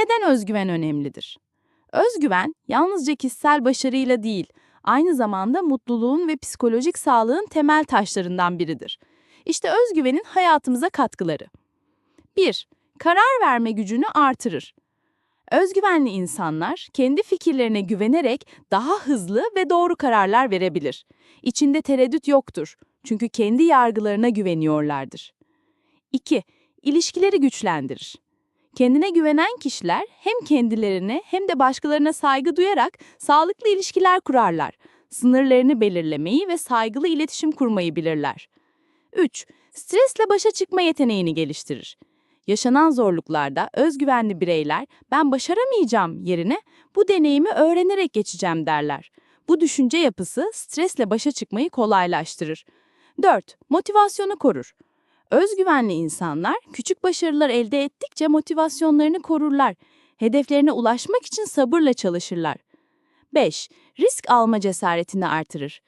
Neden özgüven önemlidir? Özgüven yalnızca kişisel başarıyla değil, aynı zamanda mutluluğun ve psikolojik sağlığın temel taşlarından biridir. İşte özgüvenin hayatımıza katkıları. 1. Karar verme gücünü artırır. Özgüvenli insanlar kendi fikirlerine güvenerek daha hızlı ve doğru kararlar verebilir. İçinde tereddüt yoktur. Çünkü kendi yargılarına güveniyorlardır. 2. İlişkileri güçlendirir. Kendine güvenen kişiler hem kendilerine hem de başkalarına saygı duyarak sağlıklı ilişkiler kurarlar. Sınırlarını belirlemeyi ve saygılı iletişim kurmayı bilirler. 3. Stresle başa çıkma yeteneğini geliştirir. Yaşanan zorluklarda özgüvenli bireyler ben başaramayacağım yerine bu deneyimi öğrenerek geçeceğim derler. Bu düşünce yapısı stresle başa çıkmayı kolaylaştırır. 4. Motivasyonu korur. Özgüvenli insanlar küçük başarılar elde ettikçe motivasyonlarını korurlar. Hedeflerine ulaşmak için sabırla çalışırlar. 5. Risk alma cesaretini artırır.